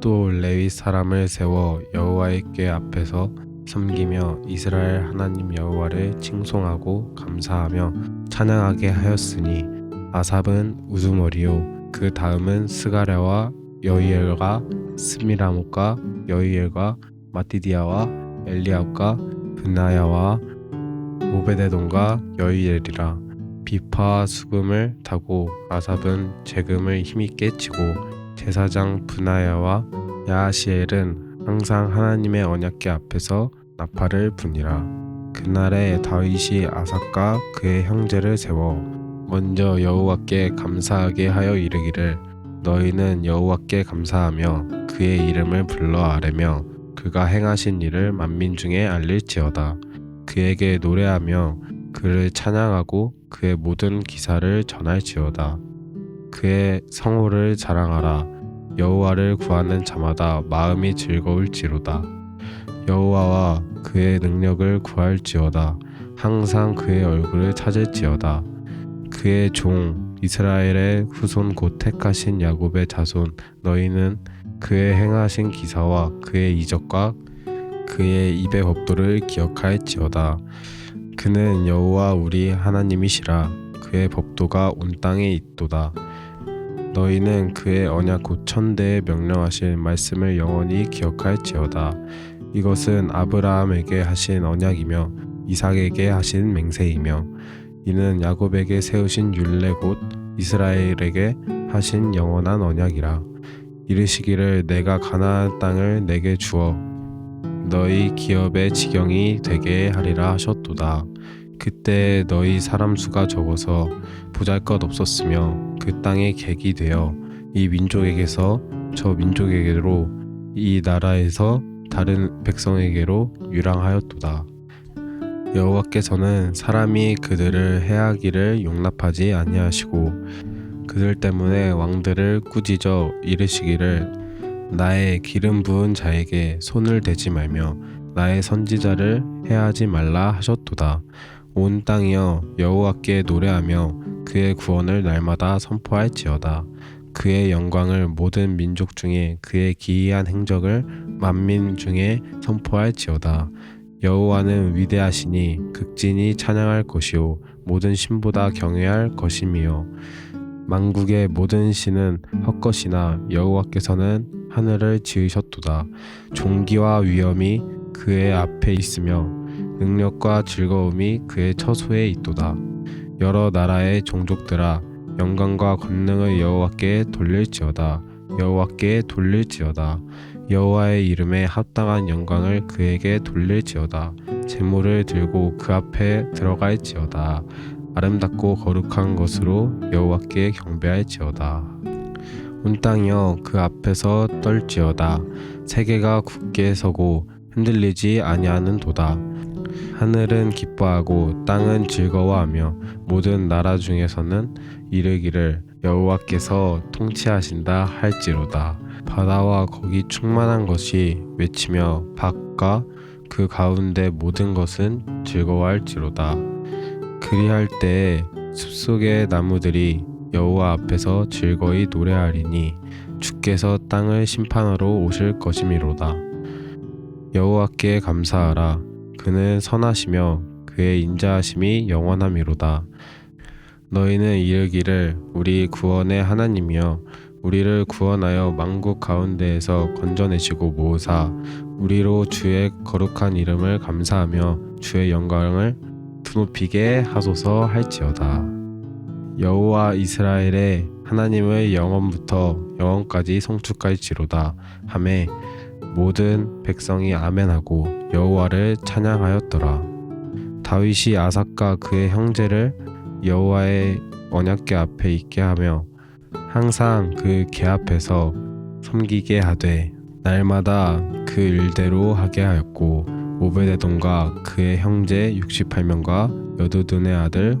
또 레위 사람을 세워 여호와의 궤 앞에서 섬기며 이스라엘 하나님 여호와를 칭송하고 감사하며 찬양하게 하였으니 아삽은 우두머리요. 그 다음은 스가랴와 여이엘과 스미라목과 여이엘과 마티디아와 엘리압과 브나야와 오베데돈과 여이엘이라. 비파와 수금을 타고 아삽은 재금을 힘있게 치고 제사장 브나야와 야하시엘은 항상 하나님의 언약궤 앞에서 나팔을 부니라. 그날에 다윗이 아삭과 그의 형제를 세워 먼저 여호와께 감사하게 하여 이르기를 너희는 여호와께 감사하며 그의 이름을 불러 아뢰며 그가 행하신 일을 만민 중에 알릴지어다. 그에게 노래하며 그를 찬양하고 그의 모든 기사를 전할지어다 그의 성호를 자랑하라. 여호와를 구하는 자마다 마음이 즐거울지로다. 여호와와 그의 능력을 구할지어다. 항상 그의 얼굴을 찾을지어다. 그의 종 이스라엘의 후손 곧 택하신 야곱의 자손 너희는 그의 행하신 기사와 그의 이적과 그의 입의 법도를 기억할지어다. 그는 여호와 우리 하나님이시라. 그의 법도가 온 땅에 있도다 너희는 그의 언약 곧 천대에 명령하실 말씀을 영원히 기억할지어다. 이것은 아브라함에게 하신 언약이며 이삭에게 하신 맹세이며 이는 야곱에게 세우신 율례 곧 이스라엘에게 하신 영원한 언약이라. 이르시기를 내가 가나안 땅을 내게 주어 너희 기업의 지경이 되게 하리라 하셨도다. 그때 너희 사람 수가 적어서 보잘것 없었으며 그 땅에 객이 되어 이 민족에게서 저 민족에게로 이 나라에서 다른 백성에게로 유랑하였도다. 여호와께서는 사람이 그들을 해하기를 용납하지 아니하시고 그들 때문에 왕들을 꾸짖어 이르시기를 나의 기름 부은 자에게 손을 대지 말며 나의 선지자를 해하지 말라 하셨도다. 온 땅이여 여호와께 노래하며 그의 구원을 날마다 선포할지어다. 그의 영광을 모든 민족 중에 그의 기이한 행적을 만민 중에 선포할지어다. 여호와는 위대하시니 극진히 찬양할 것이요 모든 신보다 경외할 것임이요 만국의 모든 신은 헛것이나 여호와께서는 하늘을 지으셨도다. 종기와 위엄이 그의 앞에 있으며 능력과 즐거움이 그의 처소에 있도다. 여러 나라의 종족들아 영광과 권능을 여호와께 돌릴지어다. 여호와께 돌릴지어다. 여호와의 이름에 합당한 영광을 그에게 돌릴지어다. 제물을 들고 그 앞에 들어갈지어다. 아름답고 거룩한 것으로 여호와께 경배할지어다. 온 땅이여 그 앞에서 떨지어다. 세계가 굳게 서고 흔들리지 아니하는 도다. 하늘은 기뻐하고 땅은 즐거워하며 모든 나라 중에서는 이르기를 여호와께서 통치하신다 할지로다. 바다와 거기 충만한 것이 외치며 밖과 그 가운데 모든 것은 즐거워할지로다. 그리할 때에 숲속의 나무들이 여호와 앞에서 즐거이 노래하리니 주께서 땅을 심판하러 오실 것이미로다. 여호와께 감사하라. 그는 선하시며 그의 인자하심이 영원함이로다. 너희는 이르기를 우리 구원의 하나님이여 우리를 구원하여 만국 가운데에서 건져내시고 모으사 우리로 주의 거룩한 이름을 감사하며 주의 영광을 드높이게 하소서 할지어다. 여호와 이스라엘의 하나님의 영원부터 영원까지 성축할지로다 하매 모든 백성이 아멘하고 여호와를 찬양하였더라. 다윗이 아삭과 그의 형제를 여호와의 언약궤 앞에 있게 하며 항상 그 궤 앞에서 섬기게 하되 날마다 그 일대로 하게 하였고 오베데돔과 그의 형제 68명과 여두둔의 아들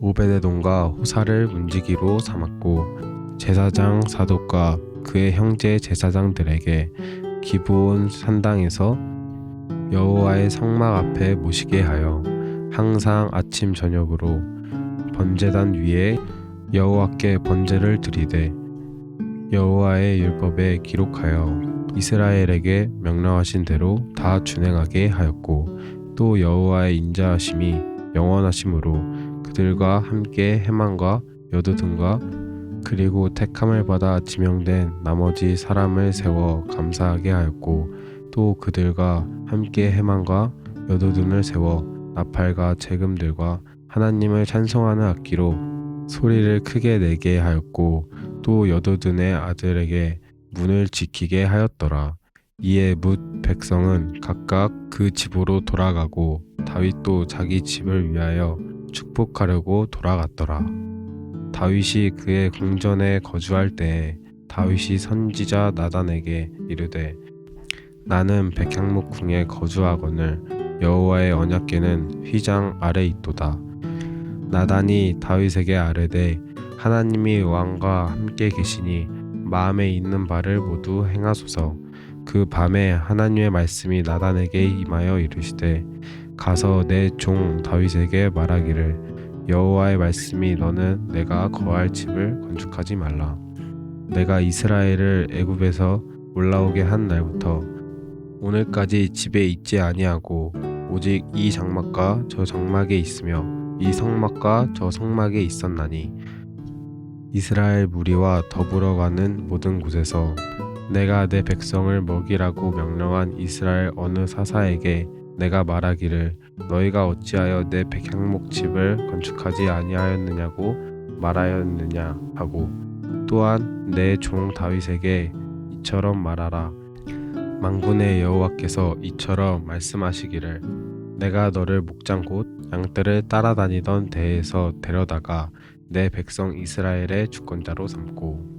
오베데돔과 호사를 문지기로 삼았고 제사장 사독과 그의 형제 제사장들에게 기브온 산당에서 여호와의 성막 앞에 모시게 하여 항상 아침 저녁으로 번제단 위에 여호와께 번제를 드리되 여호와의 율법에 기록하여 이스라엘에게 명령하신 대로 다 준행하게 하였고 또 여호와의 인자하심이 영원하심으로 그들과 함께 해만과 여두둔과 그리고 택함을 받아 지명된 나머지 사람을 세워 감사하게 하였고 또 그들과 함께 해만과 여두둔을 세워 나팔과 재금들과 하나님을 찬송하는 악기로 소리를 크게 내게 하였고 또 여두둔의 아들에게 문을 지키게 하였더라. 이에 뭇 백성은 각각 그 집으로 돌아가고 다윗도 자기 집을 위하여 축복하려고 돌아갔더라. 다윗이 그의 궁전에 거주할 때에 다윗이 선지자 나단에게 이르되 나는 백향목 궁에 거주하거늘 여호와의 언약궤는 휘장 아래 있도다. 나단이 다윗에게 아뢰되 하나님이 왕과 함께 계시니 마음에 있는 바를 모두 행하소서. 그 밤에 하나님의 말씀이 나단에게 임하여 이르시되 가서 내 종 다윗에게 말하기를 여호와의 말씀이 너는 내가 거할 집을 건축하지 말라. 내가 이스라엘을 애굽에서 올라오게 한 날부터 오늘까지 집에 있지 아니하고 오직 이 장막과 저 장막에 있으며 이 성막과 저 성막에 있었나니 이스라엘 무리와 더불어 가는 모든 곳에서 내가 내 백성을 먹이라고 명령한 이스라엘 어느 사사에게 내가 말하기를 너희가 어찌하여 내 백향목 집을 건축하지 아니하였느냐고 말하였느냐 하고 또한 내 종 다윗에게 이처럼 말하라 망군의 여호와께서 이처럼 말씀하시기를 내가 너를 목장 곧 양떼를 따라다니던 데에서 데려다가 내 백성 이스라엘의 주권자로 삼고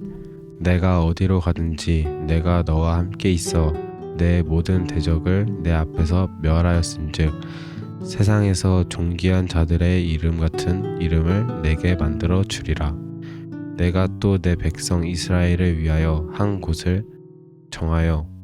내가 어디로 가든지 내가 너와 함께 있어 내 모든 대적을 내 앞에서 멸하였은즉 세상에서 존귀한 자들의 이름 같은 이름을 내게 만들어 주리라. 내가 또 내 백성 이스라엘을 위하여 한 곳을 정하여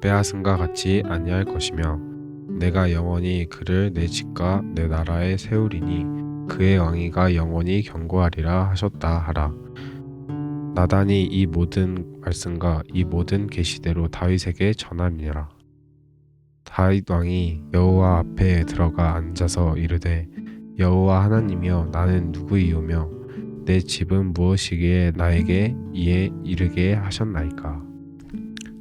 빼앗음과 같이 아니할 것이며 내가 영원히 그를 내 집과 내 나라에 세우리니 그의 왕위가 영원히 경고하리라 하셨다 하라. 나단이 이 모든 말씀과 이 모든 계시대로 다윗에게 전하니라. 다윗 왕이 여호와 앞에 들어가 앉아서 이르되 여호와 하나님이여 나는 누구이오며 내 집은 무엇이기에 나에게 이에 이르게 하셨나이까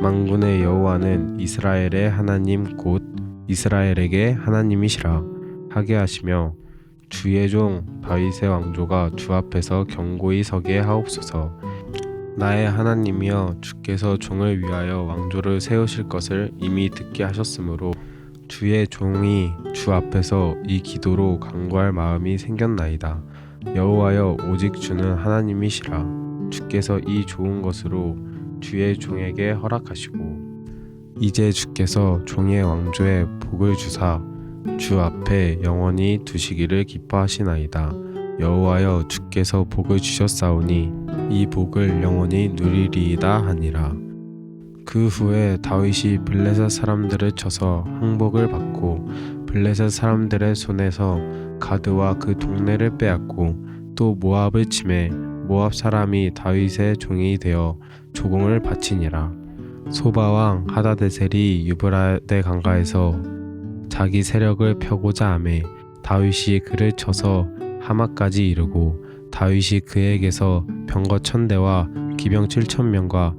만군의 여호와는 이스라엘의 하나님 곧 이스라엘에게 하나님이시라 하게 하시며 주의 종 다윗의 왕조가 주 앞에서 경고히 서게 하옵소서. 나의 하나님이여 주께서 종을 위하여 왕조를 세우실 것을 이미 듣게 하셨으므로 주의 종이 주 앞에서 이 기도로 간구할 마음이 생겼나이다. 여호와여 오직 주는 하나님이시라. 주께서 이 좋은 것으로 주의 종에게 허락하시고 이제 주께서 종의 왕조에 복을 주사 주 앞에 영원히 두시기를 기뻐하시나이다. 여호와여 주께서 복을 주셨사오니 이 복을 영원히 누리리이다 하니라. 그 후에 다윗이 블레셋 사람들을 쳐서 항복을 받고 블레셋 사람들의 손에서 가드와 그 동네를 빼앗고 또 모압을 침해 모압 사람이 다윗의 종이 되어 조공을 바치니라. 소바왕 하다데셀이 유브라데 강가에서 자기 세력을 펴고자 하매 다윗이 그를 쳐서 하마까지 이르고 다윗이 그에게서 병거 천대와 기병 칠천 명과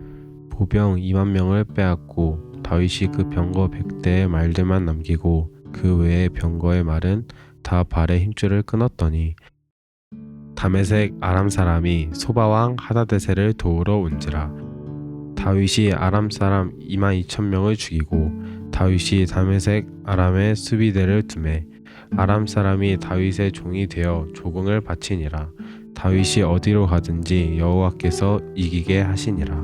보병 2만 명을 빼앗고 다윗이 그 병거 100대의 말들만 남기고 그 외의 병거의 말은 다 발의 힘줄을 끊었더니 다메색 아람 사람이 소바왕 하다데셀을 도우러 온지라 다윗이 아람 사람 2만 2천 명을 죽이고 다윗이 다메색 아람의 수비대를 두매 아람 사람이 다윗의 종이 되어 조공을 바치니라. 다윗이 어디로 가든지 여호와께서 이기게 하시니라.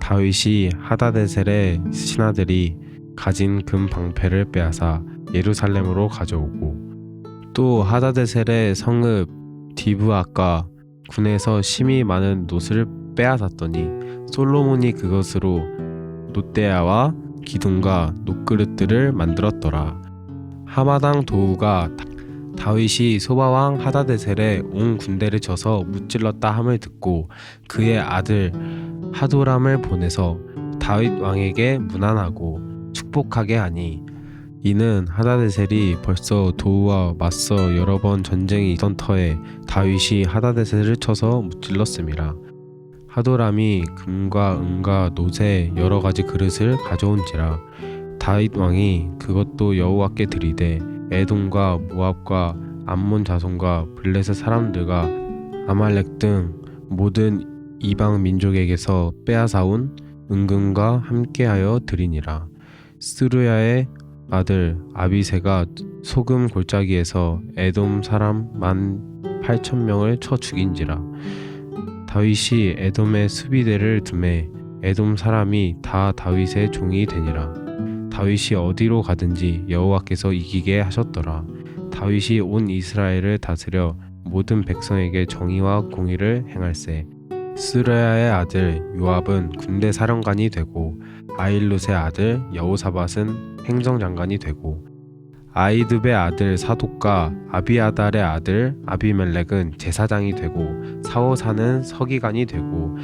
다윗이 하다데셀의 신하들이 가진 금 방패를 빼앗아 예루살렘으로 가져오고 또 하다데셀의 성읍 디브아과 군에서 심이 많은 노스를 빼앗았더니 솔로몬이 그것으로 노대야와 기둥과 녹그릇들을 만들었더라. 하마당 도우가 다- 다윗이 소바왕 하다데셀의 온 군대를 쳐서 무찔렀다 함을 듣고 그의 아들 하도람을 보내서 다윗 왕에게 문안하고 축복하게 하니 이는 하다데셀이 벌써 도우와 맞서 여러 번 전쟁이 있던 터에 다윗이 하다데셀을 쳐서 무찔렀음이라 하도람이 금과 은과 노새 여러 가지 그릇을 가져온지라 다윗 왕이 그것도 여호와께 드리되 에돔과 모압과 암몬 자손과 블레셋 사람들과 아말렉 등 모든 이방 민족에게서 빼앗아온 은금과 함께하여 드리니라. 스루야의 아들 아비세가 소금 골짜기에서 에돔 사람 만 8천 명을 쳐 죽인지라 다윗이 에돔의 수비대를 둠에 에돔 사람이 다 다윗의 종이 되니라. 다윗이 어디로 가든지 여호와께서 이기게 하셨더라. 다윗이 온 이스라엘을 다스려 모든 백성에게 정의와 공의를 행할세. 스레야의 아들 요압은 군대 사령관이 되고 아일롯의 아들 여호사밧은 행정장관이 되고 아이드베의 아들 사독과 아비아달의 아들 아비멜렉은 제사장이 되고 사오사는 서기관이 되고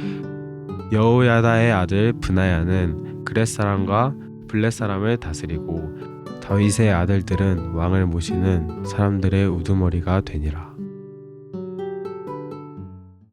여호야다의 아들 브나야는 그렛 사람과 블렛 사람을 다스리고 다윗의 아들들은 왕을 모시는 사람들의 우두머리가 되니라.